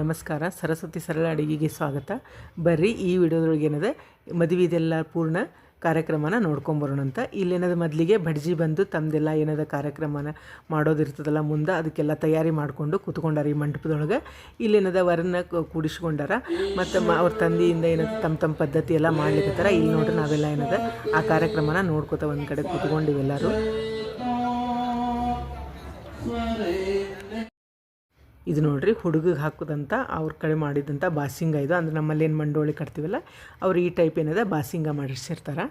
ನಮಸ್ಕಾರ. ಸರಸ್ವತಿ ಸರಳ ಅಡುಗೆಗೆ ಸ್ವಾಗತ. ಬರ್ರಿ, ಈ ವಿಡಿಯೋದೊಳಗೆ ಏನದ? ಮದುವೆದೆಲ್ಲ ಪೂರ್ಣ ಕಾರ್ಯಕ್ರಮನ ನೋಡ್ಕೊಂಬರೋಣ ಅಂತ. ಇಲ್ಲೇನದ ಮೊದಲಿಗೆ ಭಡ್ಜಿ ಬಂದು ತಮ್ಮದೆಲ್ಲ ಏನದ ಕಾರ್ಯಕ್ರಮನ ಮಾಡೋದಿರ್ತದಲ್ಲ ಮುಂದೆ, ಅದಕ್ಕೆಲ್ಲ ತಯಾರಿ ಮಾಡಿಕೊಂಡು ಕೂತ್ಕೊಂಡಾರ ಈ ಮಂಟಪದೊಳಗೆ. ಇಲ್ಲೇನದ ವರನ್ನ ಕೂಡಿಸ್ಕೊಂಡಾರ. ಮತ್ತು ಅವ್ರ ತಂದೆಯಿಂದ ಏನದ ತಮ್ಮ ತಮ್ಮ ಪದ್ಧತಿ ಎಲ್ಲ ಮಾಡ್ಲಿಕ್ಕತ್ತಾರ ಇಲ್ಲಿ ನೋಡ್ರಿ ನಾವೆಲ್ಲ ಏನದ ಆ ಕಾರ್ಯಕ್ರಮನ ನೋಡ್ಕೋತ ಒಂದು ಕಡೆ ಕೂತ್ಕೊಂಡಿವೆಲ್ಲರೂ ಇದು ನೋಡ್ರಿ ಹುಡುಗಿಗೆ ಹಾಕೋದಂತ ಅವ್ರ ಕಡೆ ಮಾಡಿದಂಥ ಬಾಸಿಂಗ ಇದು. ಅಂದ್ರೆ ನಮ್ಮಲ್ಲಿ ಏನು ಮಂಡೋಳಿ ಕಟ್ತೀವಲ್ಲ, ಅವ್ರು ಈ ಟೈಪ್ ಏನದ ಬಾಸಿಂಗ ಮಾಡಿಸಿರ್ತಾರೆ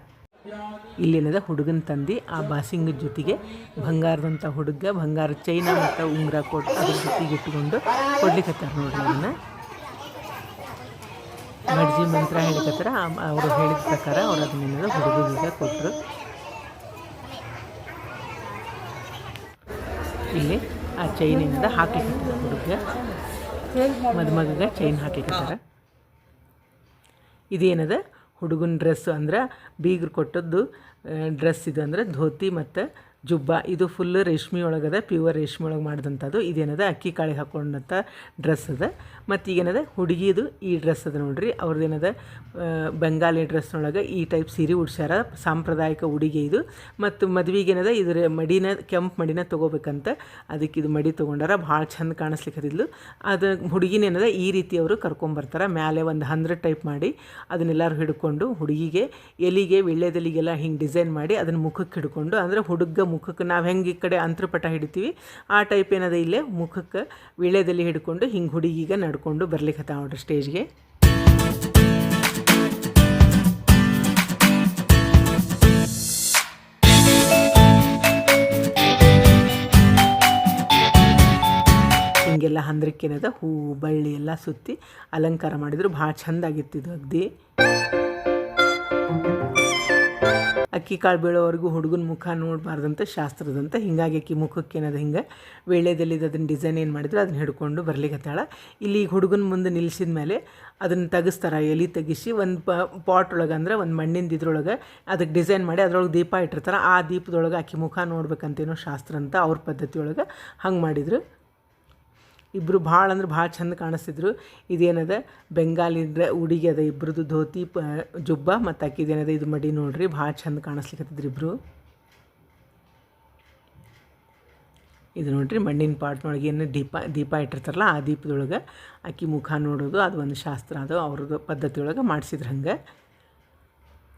ಇಲ್ಲೇನದ ಹುಡುಗನ ತಂದು ಆ ಬಾಸಿಂಗದ ಜೊತೆಗೆ ಬಂಗಾರದಂಥ ಹುಡುಗ, ಬಂಗಾರ ಚೈನ ಮತ್ತು ಉಂಗುರ ಕೊಟ್ಟು ಅದ್ರ ಜೊತೆಗೆ ಇಟ್ಕೊಂಡು ಕೊಡ್ಲಿಕ್ಕತ್ತಾರ ನೋಡ್ರಿ ಅದನ್ನು ಮಡ್ಜಿ ಮಂತ್ರ ಹೇಳಿಕತ್ತಾರ ಅವರು ಹೇಳಿದ ಪ್ರಕಾರ ಅವ್ರು ಅದನ್ನೇನದ ಹುಡುಗನಿಗೆ ಕೊಟ್ಟರು ಇಲ್ಲಿ ಆ ಚೈನಿಂದ ಹಾಕ್ಲಿಕ್ಕೆ ಹುಡುಗ ಮದುಮಗ ಚೈನ್ ಹಾಕ್ಲಿಕ್ಕತ್ತಾರ ಇದೇನದ? ಹುಡುಗನ ಡ್ರೆಸ್ ಅಂದ್ರೆ ಬೀಗರು ಕೊಟ್ಟದ್ದು ಡ್ರೆಸ್ ಇದು ಅಂದ್ರೆ ಧೋತಿ ಮತ್ತು ಜುಬ್ಬ. ಇದು ಫುಲ್ ರೇಷ್ಮೆ ಒಳಗದ ಪ್ಯೂರ್ ರೇಷ್ಮೆ ಒಳಗೆ ಮಾಡಿದಂಥದ್ದು ಇದೇನದ? ಅಕ್ಕಿ ಕಾಳಿಗೆ ಹಾಕೊಂಡಂಥ ಡ್ರೆಸ್ ಅದ. ಮತ್ತು ಈಗೇನದ ಹುಡುಗಿದು ಈ ಡ್ರೆಸ್ ಅದ ನೋಡ್ರಿ. ಅವ್ರದ್ದೇನದ ಬೆಂಗಾಲಿ ಡ್ರೆಸ್ನೊಳಗೆ ಈ ಟೈಪ್ ಸೀರೆ ಉಡ್ಸ್ಯಾರ, ಸಾಂಪ್ರದಾಯಿಕ ಉಡುಗೆ ಇದು. ಮತ್ತು ಮದುವೆಗೇನದ ಇದ್ರ ಮಡಿನ, ಕೆಂಪು ಮಡಿನ ತೊಗೋಬೇಕಂತ ಅದಕ್ಕೆ ಇದು ಮಡಿ ತೊಗೊಂಡಾರ ಭಾಳ ಚಂದ ಕಾಣಿಸ್ಲಿಕ್ಕದಿದ್ಲು ಅದು ಹುಡುಗಿನೇನದ ಈ ರೀತಿ ಅವರು ಕರ್ಕೊಂಬರ್ತಾರೆ. ಮೇಲೆ ಒಂದು ಹಂಡ್ರೆಡ್ ಟೈಪ್ ಮಾಡಿ ಅದನ್ನೆಲ್ಲರೂ ಹಿಡ್ಕೊಂಡು ಹುಡುಗಿಗೆ, ಎಲಿಗೆ, ವೀಳ್ಯದೆಲಿಗೆಲ್ಲ ಹಿಂಗೆ ಡಿಸೈನ್ ಮಾಡಿ ಅದನ್ನು ಮುಖಕ್ಕೆ ಹಿಡ್ಕೊಂಡು, ಅಂದರೆ ಹುಡುಗ ಮುಖಕ್ಕೆ ನಾವು ಹೆಂಗೆ ಈ ಕಡೆ ಅಂತರಪಟ ಹಿಡಿತೀವಿ, ಆ ಟೈಪ್ ಏನದ ಇಲ್ಲೇ ಮುಖಕ್ಕೆ ವೀಳ್ಯದೆಲೆ ಹಿಡ್ಕೊಂಡು ಹಿಂಗೆ ಹುಡುಗಿಗೆ ನಡ್ಕೊಂಡು ಬರ್ಲಿಕ್ಕೆ ನೋಡ್ರಿ ಸ್ಟೇಜ್ಗೆ. ಹಿಂಗೆಲ್ಲ ಹಂದ್ರಕ್ಕೇನದ? ಹೂ, ಬಳ್ಳಿ ಎಲ್ಲ ಸುತ್ತಿ ಅಲಂಕಾರ ಮಾಡಿದ್ರು. ಭಾಳ ಚಂದಾಗಿತ್ತು ಇದು ಅಗ್ದಿ. ಅಕ್ಕಿ ಕಾಳು ಬೀಳೋವರೆಗೂ ಹುಡುಗನ ಮುಖ ನೋಡಬಾರ್ದಂತ ಶಾಸ್ತ್ರದಂತ ಹಿಂಗಾಗಿ ಅಕ್ಕಿ ಮುಖಕ್ಕೆ ಏನದ ಹಿಂಗೆ ವೇಳೆದಲ್ಲಿ ಅದನ್ನು ಡಿಸೈನ್ ಏನು ಮಾಡಿದ್ರು ಅದನ್ನ ಹಿಡ್ಕೊಂಡು ಬರ್ಲಿಕ್ಕೆ ಇಲ್ಲಿ ಹುಡುಗನ ಮುಂದೆ ನಿಲ್ಲಿಸಿದ ಮೇಲೆ ಅದನ್ನು ತೆಗಿಸ್ತಾರ, ಎಲೆ ತೆಗಿಸಿ ಒಂದು ಪಾಟ್ ಒಳಗೆ ಅಂದ್ರೆ ಒಂದು ಮಣ್ಣಿಂದ ಇದ್ರೊಳಗೆ ಅದಕ್ಕೆ ಡಿಸೈನ್ ಮಾಡಿ ಅದರೊಳಗೆ ದೀಪ ಇಟ್ಟಿರ್ತಾರೆ. ಆ ದೀಪದೊಳಗೆ ಆಕಿ ಮುಖ ನೋಡ್ಬೇಕಂತೇನೋ ಶಾಸ್ತ್ರ ಅಂತ ಅವ್ರ ಪದ್ಧತಿಯೊಳಗೆ ಹಂಗೆ ಮಾಡಿದ್ರು. ಇಬ್ಬರು ಭಾಳ ಅಂದ್ರೆ ಭಾಳ ಚಂದ ಕಾಣಿಸ್ತಿದ್ರು. ಇದೇನದ? ಬೆಂಗಾಲಿ ಉಡಿಗೆ ಅದ ಇಬ್ರದ್ದು ಧೋತಿ, ಪ, ಜುಬ್ಬ ಮತ್ತು ಅಕ್ಕಿದೇನದ ಇದು ಮಡಿ ನೋಡ್ರಿ, ಭಾಳ ಚಂದ ಕಾಣಿಸ್ಲಿಕ್ಕತ್ತಿದ್ರು ಇಬ್ಬರು ಇದು ನೋಡ್ರಿ ಮಣ್ಣಿನ ಪಾಟ್ನೊಳಗೆ ಏನು ದೀಪ ದೀಪ ಇಟ್ಟಿರ್ತಾರಲ್ಲ ಆ ದೀಪದೊಳಗೆ ಅಕ್ಕಿ ಮುಖ ನೋಡೋದು, ಅದು ಒಂದು ಶಾಸ್ತ್ರ ಅದು ಅವ್ರದ್ದು ಪದ್ಧತಿಯೊಳಗೆ ಮಾಡಿಸಿದ್ರು ಹಂಗೆ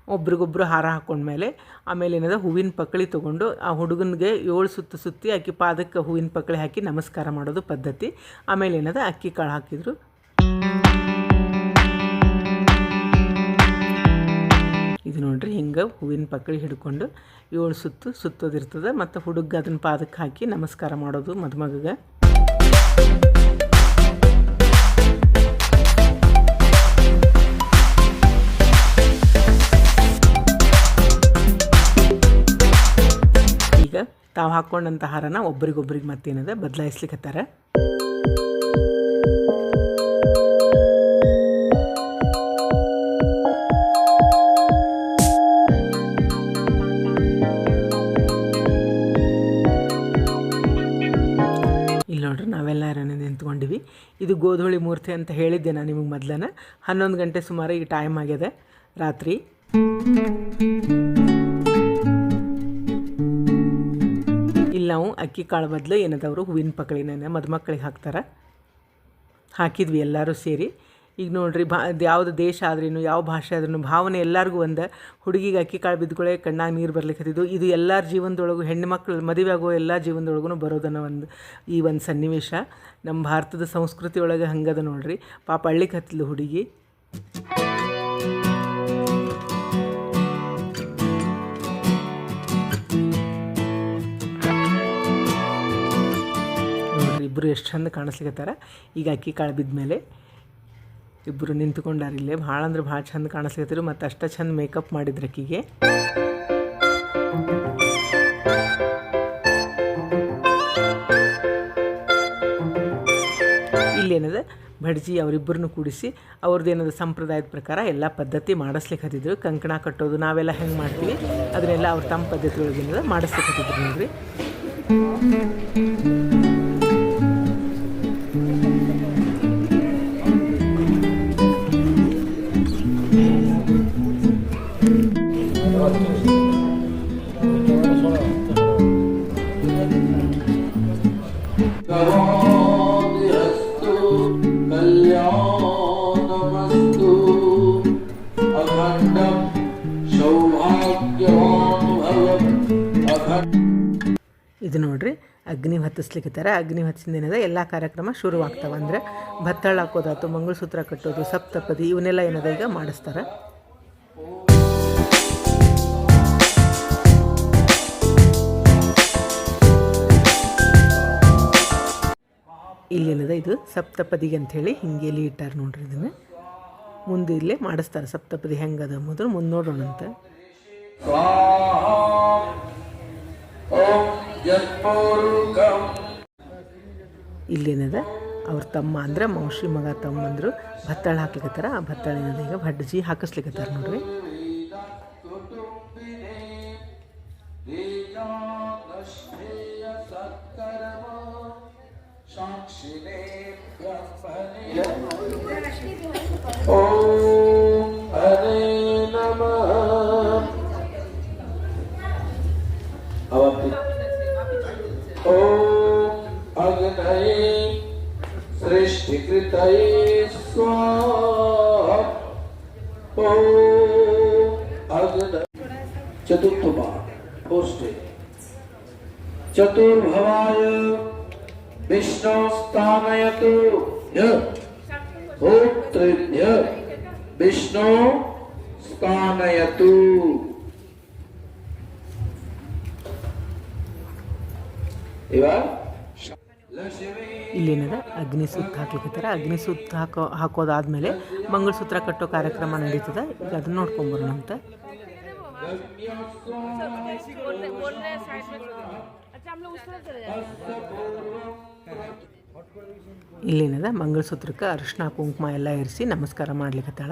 ಒಬ್ರಿಗೊಬ್ರು ಹಾರ ಹಾಕೊಂಡ್ಮೇಲೆ ಆಮೇಲೆ ಏನದ, ಹೂವಿನ ಪಕ್ಕಳಿ ತೊಗೊಂಡು ಆ ಹುಡುಗನಿಗೆ ಏಳು ಸುತ್ತು ಸುತ್ತಿ ಅಕ್ಕಿ ಪಾದಕ್ಕೆ ಹೂವಿನ ಪಕ್ಕಳಿ ಹಾಕಿ ನಮಸ್ಕಾರ ಮಾಡೋದು ಪದ್ಧತಿ. ಆಮೇಲೆ ಏನದ, ಅಕ್ಕಿ ಕಾಳು ಹಾಕಿದರು. ಇದು ನೋಡ್ರಿ ಹಿಂಗೆ ಹೂವಿನ ಪಕ್ಕಳಿ ಹಿಡ್ಕೊಂಡು ಏಳು ಸುತ್ತು ಸುತ್ತೋದಿರ್ತದೆ. ಮತ್ತು ಹುಡುಗ ಅದನ್ನ ಪಾದಕ್ಕೆ ಹಾಕಿ ನಮಸ್ಕಾರ ಮಾಡೋದು ಮದುಮಗಗೆ. ತಾವು ಹಾಕ್ಕೊಂಡಂಥ ಹಾರನ ಒಬ್ರಿಗೊಬ್ರಿಗೆ ಮತ್ತೇನದ ಬದಲಾಯಿಸ್ಲಿಕ್ಕತ್ತಾರ ಇಲ್ಲಿ ನಾವೆಲ್ಲ ಇದು ಗೋಧೂಳಿ ಮೂರ್ತಿ ಅಂತ ಹೇಳಿದ್ದೆ ನಾನು ನಿಮಗೆ ಮೊದ್ಲನ. ಹನ್ನೊಂದು ಗಂಟೆ ಸುಮಾರು ಈಗ ಟೈಮ್ ಆಗಿದೆ ರಾತ್ರಿ. ನಾವು ಅಕ್ಕಿ ಕಾಳು ಬದಲು ಏನದವರು ಹೂವಿನ ಪಕ್ಕಳಿನ ಮದುಮಕ್ಕಳಿಗೆ ಹಾಕ್ತಾರೆ. ಹಾಕಿದ್ವಿ ಎಲ್ಲರೂ ಸೇರಿ. ಈಗ ನೋಡ್ರಿ ಭಾ ಯಾವುದು ದೇಶ ಆದ್ರೂ ಯಾವ ಭಾಷೆ ಆದ್ರೂ ಭಾವನೆ ಎಲ್ಲರಿಗೂ ಒಂದು. ಹುಡುಗಿಗೆ ಅಕ್ಕಿ ಕಾಳು ಬಿದ್ದುಗಳೇ ಕಣ್ಣಾಗ ನೀರು ಬರ್ಲಿಕ್ಕತ್ತಿದ್ದು ಇದು ಎಲ್ಲರ ಜೀವನದೊಳಗು, ಹೆಣ್ಣು ಮಕ್ಕಳು ಮದುವೆ ಆಗೋ ಎಲ್ಲ ಜೀವನದೊಳಗೂ ಬರೋದನ್ನ ಒಂದು ಈ ಒಂದು ಸನ್ನಿವೇಶ. ನಮ್ಮ ಭಾರತದ ಸಂಸ್ಕೃತಿ ಒಳಗೆ ಹಂಗದ ನೋಡ್ರಿ. ಪಾಪ ಹಳ್ಳಿಗೆ ಹತ್ತಲು ಹುಡುಗಿ. ಇಬ್ಬರು ಎಷ್ಟು ಚಂದ ಕಾಣಿಸ್ಲಿಕತ್ತಾರ? ಈಗ ಅಕ್ಕಿ ಕಾಳು ಬಿದ್ಮೇಲೆ ಇಬ್ಬರು ನಿಂತ್ಕೊಂಡಾರ ಇಲ್ಲೇ. ಭಾಳ ಅಂದ್ರೆ ಭಾಳ ಚಂದ ಕಾಣಿಸ್ಲಿಕತ್ತಿರು ಮತ್ತು ಅಷ್ಟ ಚಂದ ಮೇಕಪ್ ಮಾಡಿದ್ರು ಅಕ್ಕಿಗೆ. ಇಲ್ಲೇನದ? ಭಡ್ಜಿ ಅವರಿಬ್ಬರನ್ನು ಕೂಡಿಸಿ ಅವ್ರದ್ದು ಏನದ ಸಂಪ್ರದಾಯದ ಪ್ರಕಾರ ಎಲ್ಲ ಪದ್ಧತಿ ಮಾಡಿಸ್ಲಿಕ್ಕೆ ಹತ್ತಿದ್ರು ಕಂಕಣ ಕಟ್ಟೋದು ನಾವೆಲ್ಲ ಹೆಂಗೆ ಮಾಡ್ತೀವಿ ಅದನ್ನೆಲ್ಲ ಅವ್ರು ತಮ್ಮ ಪದ್ಧತಿ ಒಳಗೆ ಏನದ ಮಾಡಿಸ್ಲಿಕ್ಕೆ ಹತ್ತಿದ್ರು ನೋಡ್ರಿ. ಹೊತ್ತಿಸ್ಲಿಕ್ಕತ್ತಾರ ಅಗ್ನಿ ಹಚ್ಚಿನ ದಿನದ ಎಲ್ಲ ಕಾರ್ಯಕ್ರಮ ಶುರುವಾಗ್ತಾವೆ. ಅಂದರೆ ಭತ್ತಳ ಹಾಕೋದಾಯ್ತು ಮಂಗಳಸೂತ್ರ ಕಟ್ಟೋದು, ಸಪ್ತಪದಿ ಇವನ್ನೆಲ್ಲ ಏನದ ಈಗ ಮಾಡಿಸ್ತಾರೆ. ಇಲ್ಲೇನದ ಇದು? ಸಪ್ತಪದಿಗೆ ಅಂಥೇಳಿ ಹಿಂಗೆ ಇಲ್ಲಿ ಇಟ್ಟಾರೆ ನೋಡ್ರಿ ಇದನ್ನು. ಮುಂದೆ ಇಲ್ಲೇ ಮಾಡಿಸ್ತಾರೆ. ಸಪ್ತಪದಿ ಹೆಂಗದ ಮೊದಲು ಮುಂದೆ ನೋಡೋಣಂತೆ ಓಂ ಇಲ್ಲೇನದ. ಅವ್ರ ತಮ್ಮ ಅಂದ್ರೆ ಮೌಶಿ ಮಗ ತಮ್ಮಂದ್ರು ಭತ್ತಳ ಹಾಕ್ಲಿಕ್ಕತ್ತಾರ ಆ ಭತ್ತಳ ಏನದ ಈಗ ಭಡ್ಜಿ ಹಾಕಿಸ್ಲಿಕ್ಕತ್ತಾರ ನೋಡ್ರಿ. चतुर्थ पोस्टे चतुर्भवाय विष्णु स्थानयतु होत्रिभ्य विष्णु स्थानयतु लक्ष्मी ಇಲ್ಲೇನಿದೆ? ಅಗ್ನಿ ಸುತ್ತ ಹಾಕ್ಲಿಕ್ಕತ್ತಾರ ಅಗ್ನಿ ಸುತ್ತ ಹಾಕೋ, ಹಾಕೋದಾದಮೇಲೆ ಮಂಗಳಸೂತ್ರ ಕಟ್ಟೋ ಕಾರ್ಯಕ್ರಮ ನಡೀತದೆ. ಈಗ ಅದನ್ನ ನೋಡ್ಕೊಂಬರೋಣ ಅಂತ. ಇಲ್ಲೇನದ? ಮಂಗಳಸೂತ್ರಕ್ಕೆ ಅರಿಶಿನ, ಕುಂಕುಮ ಎಲ್ಲ ಇರಿಸಿ ನಮಸ್ಕಾರ ಮಾಡ್ಲಿಕ್ಕೆ ಮಾಡ್ಲಿಕ್ಕತ್ತಾಳ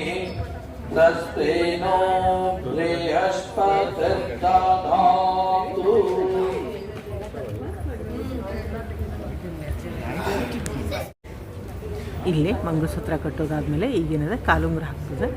न इन्द्रो विद्यस्तवाः स्वस्ति नः पूषा विश्वावेदाः स्वस्ति नस्ताक्ष अरिष्टनेमिः स्वस्ति नो बृहस्पतिर्दधातु ಇಲ್ಲೇ ಮಂಗಳಸೂತ್ರ ಕಟ್ಟೋದಾದ್ಮೇಲೆ ಈಗೇನದ ಕಾಲುಂಗ್ರ ಹಾಕ್ತದೆ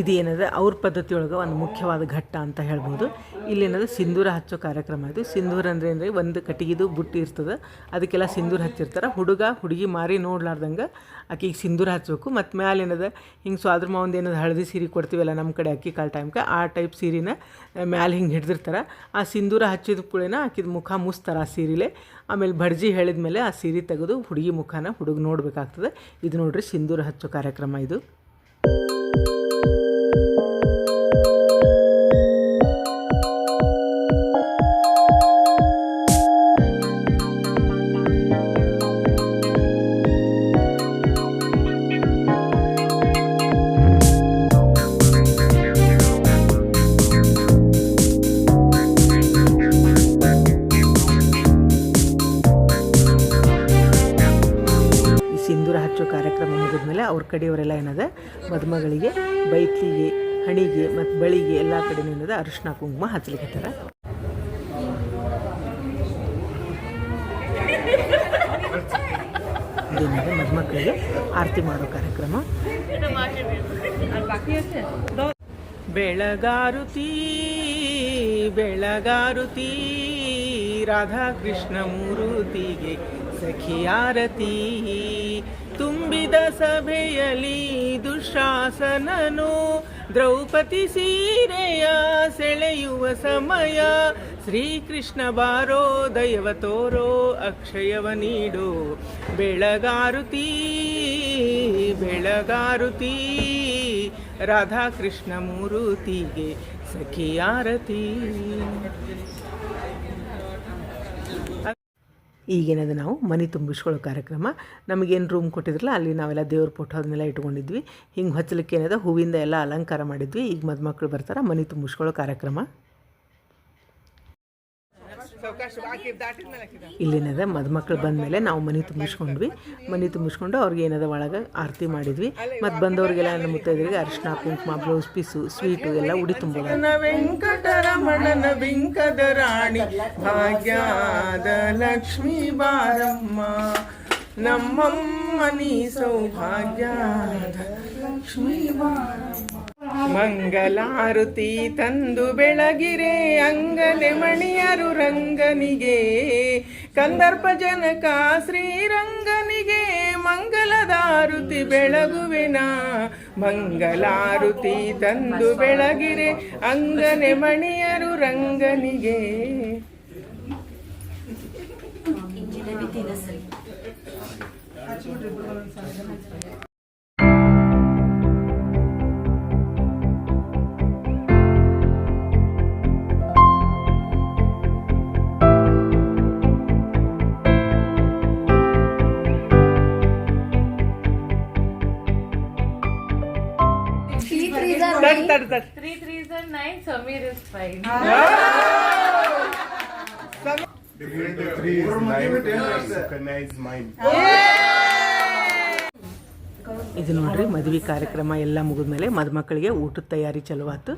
ಇದೇನದ ಅವ್ರ ಪದ್ಧತಿಯೊಳಗೆ ಒಂದು ಮುಖ್ಯವಾದ ಘಟ್ಟ ಅಂತ ಹೇಳ್ಬೋದು. ಇಲ್ಲೇನದ ಸಿಂಧೂರ ಹಚ್ಚೋ ಕಾರ್ಯಕ್ರಮ ಇದು. ಸಿಂಧೂರ ಅಂದರೆ ಅಂದರೆ ಒಂದು ಕಟ್ಟಿಗೆದು ಬುಟ್ಟಿ ಇರ್ತದೆ. ಅದಕ್ಕೆಲ್ಲ ಸಿಂಧೂರ ಹಚ್ಚಿರ್ತಾರೆ. ಹುಡುಗ, ಹುಡುಗಿ ಮಾರಿ ನೋಡ್ಲಾರ್ದಂಗೆ ಆಕಿಗೆ ಸಿಂಧೂರ ಹಚ್ಚಬೇಕು ಮತ್ತು ಮ್ಯಾಲೆ ಏನದ? ಹಿಂಗೆ ಸ್ವಾದ್ರ ಮಾವಂದು ಏನದ ಹಳದಿ ಸೀರೆ ಕೊಡ್ತೀವಲ್ಲ ನಮ್ಮ ಕಡೆ ಅಕ್ಕಿ ಕಾಳು ಟೈಮ್ಗೆ ಆ ಟೈಪ್ ಸೀರೆನ ಮ್ಯಾಲೆ ಹಿಂಗೆ ಹಿಡ್ದಿರ್ತಾರೆ. ಆ ಸಿಂಧೂರ ಹಚ್ಚಿದ ಕೂಡೇನ ಆಕಿದ ಮುಖ ಮುಸ್ತಾರೆ ಆ ಸೀರೆಲೆ. ಆಮೇಲೆ ಭಡ್ಜಿ ಹೇಳಿದ ಮೇಲೆ ಆ ಸೀರೆ ತೆಗೆದು ಹುಡುಗಿ ಮುಖನ ಹುಡುಗ ನೋಡಬೇಕಾಗ್ತದೆ. ಇದು ನೋಡ್ರಿ ಸಿಂಧೂರ ಹಚ್ಚೋ ಕಾರ್ಯಕ್ರಮ ಇದು. ಕಡೆಯವರೆಲ್ಲ ಏನದ? ಮದುಮಗಳಿಗೆ ಬೈತಿಗೆ ಹಣಿಗೆ ಮತ್ತು ಬಳಿಗೆ ಎಲ್ಲ ಕಡೆ ಏನದ? ಅರಿಶಿನ ಕುಂಕುಮ ಹಚ್ಲಿಕ್ಕತ್ತಾರ ಇದೇನಿದೆ ಮದುಮಕ್ಕಳಿಗೆ ಆರತಿ ಮಾಡೋ ಕಾರ್ಯಕ್ರಮ. ಬೆಳಗಾರುತಿ ಬೆಳಗಾರುತಿ ರಾಧಾಕೃಷ್ಣ ಮೂರುತಿಗೆ ಸಖಿಯಾರತಿ ತುಂಬಿದ ಸಭೆಯಲ್ಲಿ ದುಶಾಸನನು, ದ್ರೌಪದಿ ಸೀರೆಯ ಸೆಳೆಯುವ ಸಮಯ, ಶ್ರೀಕೃಷ್ಣ ಬಾರೋ, ದೈವ ತೋರೋ, ಅಕ್ಷಯವ ನೀಡು. ಬೆಳಗಾರುತಿ ಬೆಳಗಾರುತಿ ರಾಧಾಕೃಷ್ಣ ಮೂರುತಿಗೆ ಸಖಿಯಾರತಿ. ಈಗೇನದು ನಾವು ಮನೆ ತುಂಬಿಸ್ಕೊಳ್ಳೋ ಕಾರ್ಯಕ್ರಮ. ನಮಗೇನು ರೂಮ್ ಕೊಟ್ಟಿದ್ರಲ್ಲ, ಅಲ್ಲಿ ನಾವೆಲ್ಲ ದೇವ್ರ ಫೋಟೋ ಅದನ್ನೆಲ್ಲ ಇಟ್ಕೊಂಡಿದ್ವಿ. ಹಿಂಗೆ ಹಚ್ಚಲಿಕ್ಕೆ ಏನದ, ಹೂವಿಂದ ಎಲ್ಲ ಅಲಂಕಾರ ಮಾಡಿದ್ವಿ. ಈಗ ಮದುಮಕ್ಳು ಬರ್ತಾರೆ, ಮನೆ ತುಂಬಿಸ್ಕೊಳ್ಳೋ ಕಾರ್ಯಕ್ರಮ. ಇಲ್ಲೇನದ ಮದುಮಕ್ಳು ಬಂದಮೇಲೆ ನಾವು ಮನೆ ತುಂಬಿಸ್ಕೊಂಡ್ವಿ. ಮನೆ ತುಂಬಿಸ್ಕೊಂಡು ಅವ್ರಿಗೆ ಏನದ ಒಳಗೆ ಆರತಿ ಮಾಡಿದ್ವಿ. ಮತ್ತು ಬಂದವ್ರಿಗೆಲ್ಲ ನಮ್ಮ ಮುತ್ತೈದರಿಗೆ ಅರಿಶಿನ ಕುಂಕುಮ ಬ್ಲೌಸ್ ಪೀಸು ಸ್ವೀಟು ಎಲ್ಲ ಉಡಿ ತುಂಬೋದ. ವೆಂಕಟರಮಣನ ವೆಂಕದ ರಾಣಿ ಭಾಗ್ಯದ ಲಕ್ಷ್ಮೀ ಬಾರಮ್ಮ. ನಮ್ಮಮ್ಮ ನೀ ಸೌಭಾಗ್ಯದ ಲಕ್ಷ್ಮೀ ಮಂಗಲಾರುತಿ ತಂದು ಬೆಳಗಿರೆ ಅಂಗನೆ ಮಣಿಯರು ರಂಗನಿಗೆ. ಕಂದರ್ಪ ಜನಕ ಶ್ರೀರಂಗನಿಗೆ ಮಂಗಲದಾರುತಿ ಬೆಳಗುವೆನ. ಮಂಗಲಾರುತಿ ತಂದು ಬೆಳಗಿರೆ ಅಂಗನೆ ಮಣಿಯರು ರಂಗನಿಗೆ. Mine. ಇದು ನೋಡ್ರಿ ಮದುವೆ ಕಾರ್ಯಕ್ರಮ ಎಲ್ಲ ಮುಗಿದ್ಮೇಲೆ ಮದುಮಕ್ಕಳಿಗೆ ಊಟದ ತಯಾರಿ ಚಲೋ ಆತು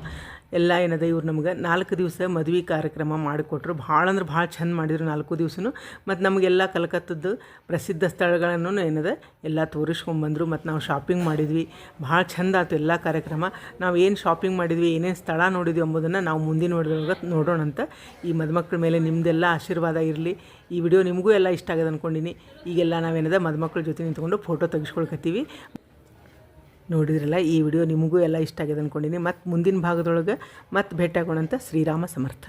ಎಲ್ಲ ಏನದ ಇವ್ರು ನಮ್ಗೆ ನಾಲ್ಕು ದಿವಸ ಮದುವೆ ಕಾರ್ಯಕ್ರಮ ಮಾಡಿಕೊಟ್ರು. ಭಾಳ ಅಂದ್ರೆ ಭಾಳ ಚಂದ ಮಾಡಿದ್ರು ನಾಲ್ಕು ದಿವಸನು. ಮತ್ತು ನಮಗೆಲ್ಲ ಕಲ್ಕತ್ತದ್ದು ಪ್ರಸಿದ್ಧ ಸ್ಥಳಗಳನ್ನು ಏನದ ಎಲ್ಲ ತೋರಿಸ್ಕೊಂಬಂದರು ಮತ್ತು ನಾವು ಶಾಪಿಂಗ್ ಮಾಡಿದ್ವಿ. ಭಾಳ ಚಂದ ಆಯ್ತು ಎಲ್ಲ ಕಾರ್ಯಕ್ರಮ. ನಾವು ಏನು ಶಾಪಿಂಗ್ ಮಾಡಿದ್ವಿ, ಏನೇನು ಸ್ಥಳ ನೋಡಿದ್ವಿ ಎಂಬುದನ್ನು ನಾವು ಮುಂದಿನ ನೋಡಿದಾಗ ನೋಡೋಣಂತ ಈ ಮದುಮಕ್ಳ ಮೇಲೆ ನಿಮ್ಮದೆಲ್ಲ ಆಶೀರ್ವಾದ ಇರಲಿ. ಈ ವಿಡಿಯೋ ನಿಮಗೂ ಎಲ್ಲ ಇಷ್ಟ ಆಗೋದು ಅಂದ್ಕೊಂಡಿನಿ ಈಗೆಲ್ಲ ನಾವೇನದ ಮದುಮಕ್ಳ ಜೊತೆ ನಿಂತ್ಕೊಂಡು ಫೋಟೋ ತೆಗೆಸ್ಕೊಳ್ಕತ್ತೀವಿ. ನೋಡಿದ್ರಲ್ಲ, ಈ ವಿಡಿಯೋ ನಿಮಗೂ ಎಲ್ಲ ಇಷ್ಟ ಆಗಿದೆ ಅಂದ್ಕೊಂಡಿನಿ ಮತ್ತು ಮುಂದಿನ ಭಾಗದೊಳಗೆ ಮತ್ತೆ ಭೇಟಿ ಶ್ರೀರಾಮ ಸಮರ್ಥ.